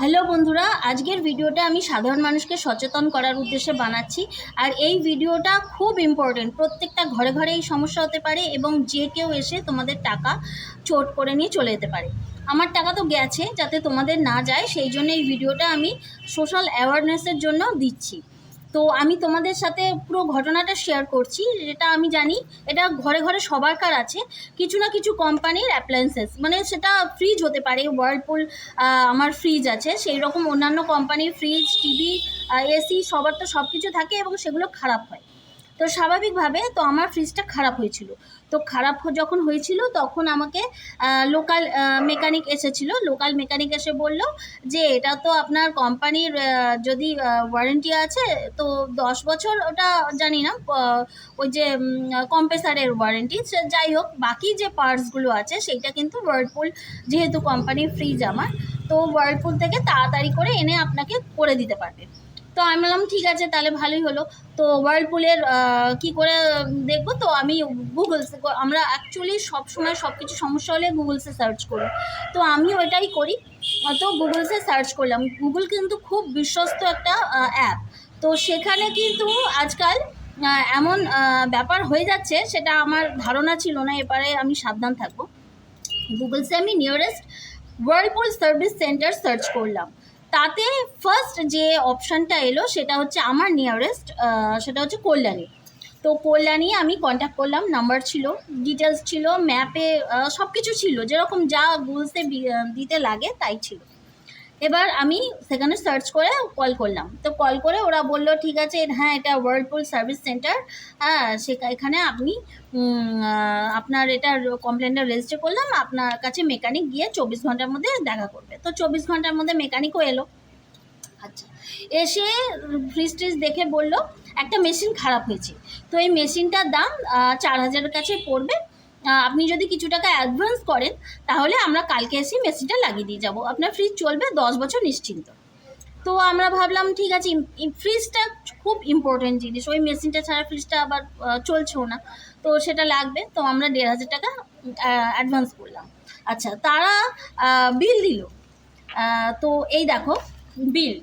Hello বন্ধুরা, আজকের ভিডিওটা আমি সাধারণ মানুষকে সচেতন করার উদ্দেশ্যে বানাচ্ছি। আর এই ভিডিওটা খুব ইম্পর্টেন্ট প্রত্যেকটা ঘরে ঘরে এই সমস্যা হতে পারে এবং যে কেউ এসে তোমাদের টাকা চোট করে নিয়ে চলে যেতে পারে। আমার টাকা তো গেছে যাতে তোমাদের না যায়, সেই জন্য এই ভিডিওটা আমি সোশ্যাল অ্যাওয়ারনেসের জন্য দিচ্ছি। তো আমি তোমাদের সাথে পুরো ঘটনাটা শেয়ার করছি, যেটা আমি জানি এটা ঘরে ঘরে সবারকার আছে। কিছু না কিছু কোম্পানির অ্যাপ্লায়েন্সেস মানে সেটা ফ্রিজ হতে পারে ওয়ার্লপুল আমার ফ্রিজ আছে সেই রকম অন্যান্য কোম্পানির ফ্রিজ টিভি এসি সবার তো সব কিছু থাকে এবং সেগুলো খারাপ হয়। তো স্বাভাবিকভাবে তো আমার ফ্রিজটা খারাপ হয়েছিল। তো খারাপ যখন হয়েছিল তখন আমাকে লোকাল মেকানিক এসেছিল। লোকাল মেকানিক এসে বলল যে, এটা তো আপনার কোম্পানির যদি ওয়ারেন্টি আছে, তো দশ বছর ওটা জানি না ওই যে কম্প্রেসারের ওয়ারেন্টি যাই হোক, বাকি যে পার্টসগুলো আছে, সেইটা কিন্তু ওয়ার্লপুল যেহেতু কোম্পানির ফ্রিজ আমার, তো ওয়ার্লপুল থেকে তাড়াতাড়ি করে এনে আপনাকে করে দিতে পারবে। তো আমি বললাম, ঠিক আছে, তাহলে ভালোই হলো। তো ওয়ার্লপুলের কি করে দেখব তো, আমি গুগলসে আমরা অ্যাকচুয়ালি সবসময় সব কিছু সমস্যা হলে গুগলসে সার্চ করি। তো আমি ওইটাই করি। তো গুগলসে সার্চ করলাম। গুগল কিন্তু খুব বিশ্বস্ত একটা অ্যাপ তো সেখানে কিন্তু আজকাল এমন ব্যাপার হয়ে যাচ্ছে, সেটা আমার ধারণা ছিল না, এবারে আমি সাবধান থাকব। গুগলসে আমি nearest Whirlpool service centre search করলাম। তাতে ফার্স্ট যে অপশানটা এলো, সেটা হচ্ছে আমার নিয়ারেস্ট সেটা হচ্ছে কল্যাণী। তো কল্যাণী আমি কন্ট্যাক্ট করলাম নাম্বার ছিল ডিটেলস ছিল ম্যাপে সব কিছু ছিল। যেরকম যা গুগলসে দিতে লাগে, তাই ছিল। এবার আমি সেখানে সার্চ করে কল করলাম। তো কল করে ওরা বলল, ঠিক আছে হ্যাঁ এটা ওয়ার্লপুল সার্ভিস সেন্টার হ্যাঁ সে এখানে আপনি আপনার এটা কমপ্লেনটা রেজিস্টার করলাম। আপনার কাছে মেকানিক গিয়ে চব্বিশ ঘণ্টার মধ্যে দেখা করবে। তো চব্বিশ ঘণ্টার মধ্যে মেকানিকও এলো। আচ্ছা এসে ফ্রিজ ট্রিজ দেখে বলল, একটা মেশিন খারাপ হয়েছে। তো এই মেশিনটার দাম চার হাজারের কাছে পড়বে। আপনি যদি কিছু টাকা অ্যাডভান্স করেন, তাহলে আমরা কালকে এসে মেশিনটা লাগিয়ে দিয়ে যাব। আপনার ফ্রিজ চলবে দশ বছর নিশ্চিন্ত। তো আমরা ভাবলাম, ঠিক আছে ফ্রিজটা খুব ইম্পর্টেন্ট জিনিস। ওই মেশিনটা ছাড়া ফ্রিজটা আবার চলছেও না। তো সেটা লাগবে। তো আমরা দেড় হাজার টাকা অ্যাডভান্স করলাম। আচ্ছা তারা বিল দিল। তো এই দেখো বিল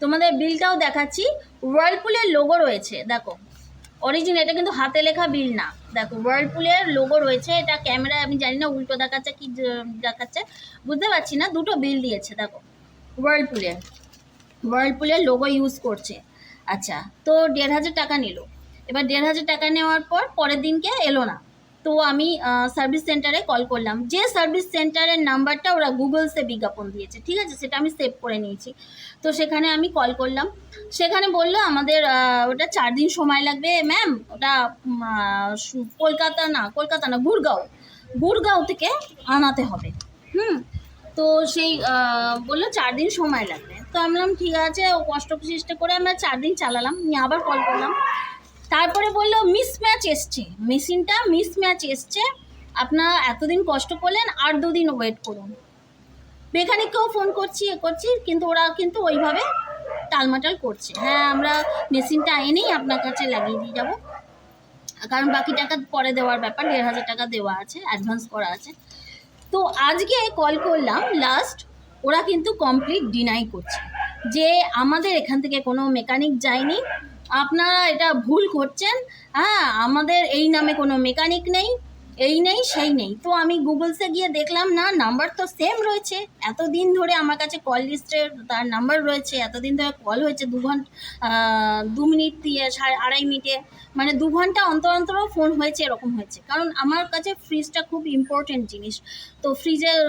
তোমাদের বিলটাও দেখাচ্ছি। ওয়ার্লপুলের লোগো রয়েছে, দেখো। অরিজিন এটা কিন্তু হাতে লেখা বিল না। দেখো ওয়ার্লপুলের লোগো রয়েছে, এটা ক্যামেরায় আমি জানি না, উল্টো দেখাচ্ছে কি দেখাচ্ছে, বুঝতে পারছি না, দুটো বিল দিয়েছে, দেখো। ওয়ার্লপুলের ওয়ার্লপুলের লোগো ইউজ করছে। আচ্ছা তো দেড় হাজার টাকা নিল। এবার দেড় হাজার টাকা নেওয়ার পর পরের দিনকে এলো না। তো আমি সার্ভিস সেন্টারে কল করলাম। যে সার্ভিস সেন্টারের নাম্বারটা ওরা গুগলসে বিজ্ঞাপন দিয়েছে, ঠিক আছে? সেটা আমি সেভ করে নিয়েছি। তো সেখানে আমি কল করলাম। সেখানে বলল আমাদের ওটা চার দিন সময় লাগবে ম্যাম ওটা কলকাতা না কলকাতা না গুড়গাঁও গুড়গাঁও থেকে আনাতে হবে। হুম? তো সেই বলল চার দিন সময় লাগবে। তো আমি বললাম, ঠিক আছে কষ্ট চেষ্টা করে আমরা চার দিন চালালাম। নিয়ে আবার কল করলাম। তারপরে বলল মিসম্যাচ এসছে। মেশিনটা মিসম্যাচ এসছে। আপনারা এতদিন কষ্ট করলেন, আর দুদিন ওয়েট করুন। মেকানিককেও ফোন করছি, এ করছি, কিন্তু ওরা কিন্তু ওইভাবে টালমাটাল করছে। হ্যাঁ আমরা মেশিনটা এনেই আপনার কাছে লাগিয়ে দিয়ে যাব। কারণ বাকি টাকা পরে দেওয়ার ব্যাপার, দেড় হাজার টাকা দেওয়া আছে অ্যাডভান্স করা আছে। তো আজকে কল করলাম লাস্ট ওরা কিন্তু কমপ্লিট ডিনাই করছে। যে আমাদের এখান থেকে কোনো মেকানিক যায়নি আপনারা এটা ভুল করছেন। হ্যাঁ আমাদের এই নামে কোনো মেকানিক নেই, এই নেই, সেই নেই। তো আমি গুগলসে গিয়ে দেখলাম, না নাম্বার তো সেম রয়েছে। এতদিন ধরে আমার কাছে কল লিস্টের তার নাম্বার রয়েছে, এতদিন ধরে কল হয়েছে, দু ঘণ্টা দু মিনিট দিয়ে, সাড়ে আড়াই মিনিটে মানে দু ঘণ্টা অন্তর অন্তরও ফোন হয়েছে, এরকম হয়েছে। কারণ আমার কাছে ফ্রিজটা খুব ইম্পর্টেন্ট জিনিস। তো ফ্রিজের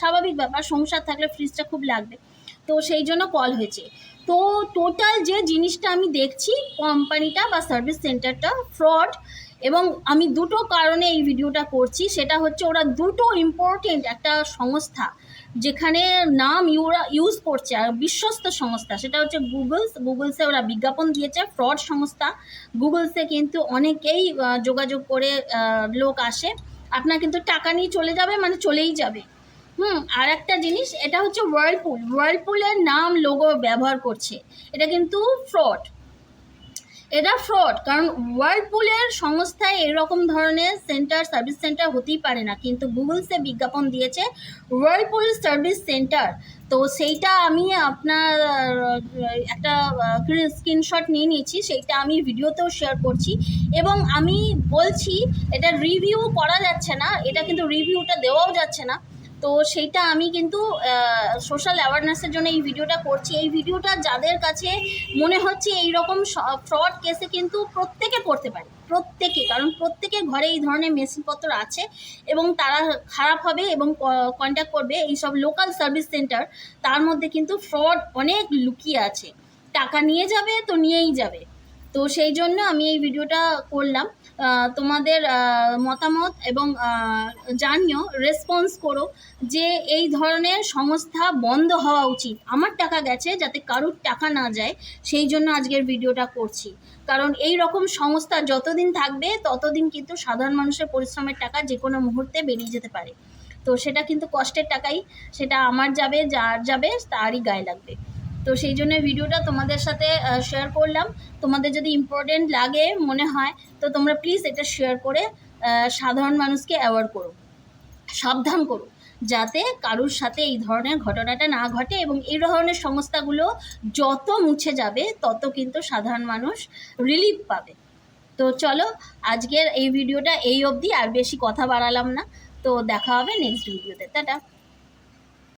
স্বাভাবিক ব্যাপার, সংসার থাকলে ফ্রিজটা খুব লাগবে। তো সেই জন্য কল হয়েছে। তো টোটাল যে জিনিসটা আমি দেখছি কোম্পানিটা বা সার্ভিস সেন্টারটা ফ্রড এবং আমি দুটো কারণে এই ভিডিওটা করছি। সেটা হচ্ছে ওরা দুটো ইম্পর্টেন্ট একটা সংস্থা যেখানে নাম ইউরা ইউজ করছে, আর বিশ্বস্ত সংস্থা। সেটা হচ্ছে গুগলস গুগলসে ওরা বিজ্ঞাপন দিয়েছে ফ্রড সংস্থা। গুগলসে কিন্তু অনেকেই যোগাযোগ করে লোক আসে। আপনার কিন্তু টাকা নিয়ে চলে যাবে মানে চলেই যাবে। হুম আর একটা জিনিস, এটা হচ্ছে ওয়ার্লপুল ওয়ার্লপুলের নাম লোগো ব্যবহার করছে। এটা কিন্তু ফ্রড এটা ফ্রড কারণ ওয়ার্লপুলের সংস্থায় এরকম ধরনের সেন্টার সার্ভিস সেন্টার হতেই পারে না। কিন্তু গুগলসে বিজ্ঞাপন দিয়েছে ওয়ার্লপুল সার্ভিস সেন্টার তো সেইটা আমি আপনার, একটা স্ক্রিনশট নিয়ে নিয়েছি, সেইটা আমি ভিডিওতেও শেয়ার করছি। এবং আমি বলছি, এটা রিভিউ করা যাচ্ছে না, এটা কিন্তু রিভিউটা দেওয়াও যাচ্ছে না। তো সেইটা আমি কিন্তু সোশ্যাল অ্যাওয়ারনেসের জন্য এই ভিডিওটা করছি। এই ভিডিওটা যাদের কাছে মনে হচ্ছে এই রকম ফ্রড কেসে কিন্তু প্রত্যেকে পড়তে পারে, প্রত্যেকে। কারণ প্রত্যেকের ঘরে এই ধরনের মেশিনপত্র আছে এবং তারা খারাপ হবে এবং কন্ট্যাক্ট করবে এইসব লোকাল সার্ভিস সেন্টার তার মধ্যে কিন্তু ফ্রড অনেক লুকিয়ে আছে। টাকা নিয়ে যাবে তো নিয়েই যাবে। তো সেই জন্য আমি এই ভিডিওটা করলাম। তোমাদের মতামত এবং জানিও রেসপন্স করো যে এই ধরনের সংস্থা বন্ধ হওয়া উচিত। আমার টাকা গেছে যাতে কারুর টাকা না যায়, সেই জন্য আজকের ভিডিওটা করছি। কারণ এই রকম সংস্থা যতদিন থাকবে, ততদিন কিন্তু সাধারণ মানুষের পরিশ্রমের টাকা যে কোনো মুহূর্তে বেরিয়ে যেতে পারে। তো সেটা কিন্তু কষ্টের টাকাই, সেটা আমার যাবে, যার যাবে, তারই গায়ে লাগবে। তো সেই জন্য ভিডিওটা তোমাদের সাথে শেয়ার করলাম। তোমাদের যদি ইম্পর্টেন্ট লাগে, মনে হয়, তো তোমরা প্লিজ এটা শেয়ার করে সাধারণ মানুষকে অ্যাওয়ার করো। সাবধান করো, যাতে কারুর সাথে এই ধরনের ঘটনাটা না ঘটে এবং এই ধরনের সংস্থাগুলো যত মুছে যাবে, তত কিন্তু সাধারণ মানুষ রিলিফ পাবে। তো চলো, আজকের এই ভিডিওটা এই অবধি, আর বেশি কথা বাড়ালাম না। তো দেখা হবে নেক্সট ভিডিওতে টাটা।